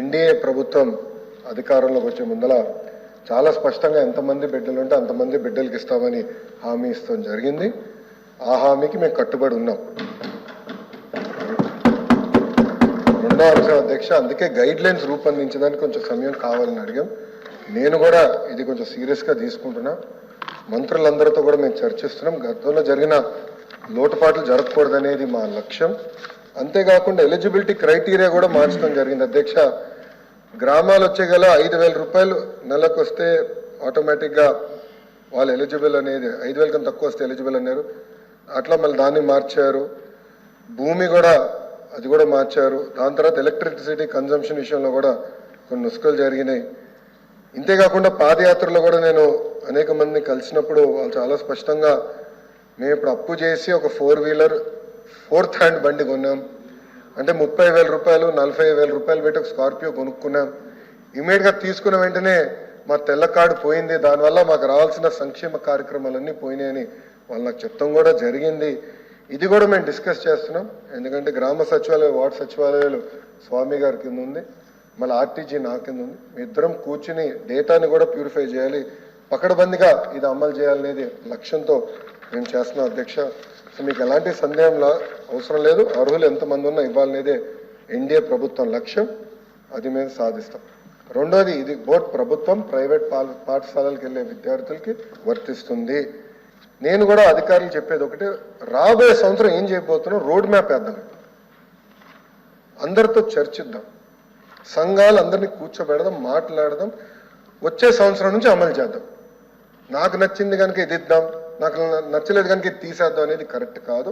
NDA ప్రభుత్వం అధికారంలోకి వచ్చే ముందల చాలా స్పష్టంగా ఎంతమంది బిడ్డలు ఉంటే అంతమంది బిడ్డలకి ఇస్తామని హామీ ఇస్తాం జరిగింది. ఆ హామీకి మేము కట్టుబడి ఉన్నాం. రెండో అంశం అధ్యక్ష అందుకే గైడ్ లైన్స్ రూపొందించడానికి కొంచెం సమయం కావాలని అడిగాం. నేను కూడా ఇది కొంచెం సీరియస్గా తీసుకుంటున్నా. మంత్రులందరితో కూడా మేము చర్చిస్తున్నాం. గతంలో జరిగిన లోటుపాట్లు జరగకూడదనేది మా లక్ష్యం. అంతేకాకుండా ఎలిజిబిలిటీ క్రైటీరియా కూడా మార్చడం జరిగింది. అధ్యక్ష గ్రామాలు వచ్చే గల ఐదు వేల రూపాయలు నెలకు వస్తే ఆటోమేటిక్గా వాళ్ళు ఎలిజిబుల్ అనేది ఐదు వేల కన్నా తక్కువ వస్తే ఎలిజిబుల్ అన్నారు. అట్లా మళ్ళీ దాన్ని మార్చారు. భూమి కూడా అది కూడా మార్చారు. దాని తర్వాత ఎలక్ట్రిసిటీ కన్జంప్షన్ విషయంలో కూడా కొన్ని నుసుకలు జరిగినాయి. ఇంతేకాకుండా పాదయాత్రలో కూడా నేను అనేక మందిని కలిసినప్పుడు వాళ్ళు చాలా స్పష్టంగా మేము ఇప్పుడు అప్పు చేసి ఒక ఫోర్ వీలర్ ఫోర్త్ హ్యాండ్ బండి కొన్నాం. అంటే ముప్పై వేల రూపాయలు నలభై వేల రూపాయలు పెట్టి ఒక స్కార్పియో కొనుక్కున్నాం. ఇమీడియట్గా తీసుకున్న వెంటనే మా తెల్ల కార్డు పోయింది. దానివల్ల మాకు రావాల్సిన సంక్షేమ కార్యక్రమాలన్నీ పోయినాయని వాళ్ళు నాకు చెప్తాం కూడా జరిగింది. ఇది కూడా మేము డిస్కస్ చేస్తున్నాం. ఎందుకంటే గ్రామ సచివాలయ వార్డు సచివాలయాలు స్వామి గారి కింద ఉంది. మళ్ళీ ఆర్టీజీ నా కింద ఉంది. మీ ఇద్దరం కూర్చుని డేటాని కూడా ప్యూరిఫై చేయాలి. పకడబందిగా ఇది అమలు చేయాలనేది లక్ష్యంతో మేము చేస్తున్నాం అధ్యక్ష. సో మీకు ఎలాంటి సందేహంలో అవసరం లేదు. అర్హులు ఎంతమంది ఉన్నా ఇవ్వాలనేదే ఎన్డీఏ ప్రభుత్వం లక్ష్యం. అది మేము సాధిస్తాం. రెండోది ఇది బోర్డ్ ప్రభుత్వం ప్రైవేట్ పాఠశాలలకు వెళ్ళే విద్యార్థులకి వర్తిస్తుంది. నేను కూడా అధికారులు చెప్పేది ఒకటి రాబోయే సంవత్సరం ఏం చేయబోతున్నాం? రోడ్ మ్యాప్ వేద్దాం. అందరితో చర్చిద్దాం. సంఘాలు అందరినీ కూర్చోబెడదాం మాట్లాడదాం. వచ్చే సంవత్సరం నుంచి అమలు చేద్దాం. నాకు నచ్చింది కనుక ఇది ఇద్దాం. నాకు నచ్చలేదు కనుక తీసేద్దాం అనేది కరెక్ట్ కాదు.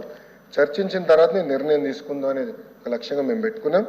చర్చించిన తర్వాత నిర్ణయం తీసుకుందాం అనేది ఒక లక్ష్యంగా మేము పెట్టుకున్నాం.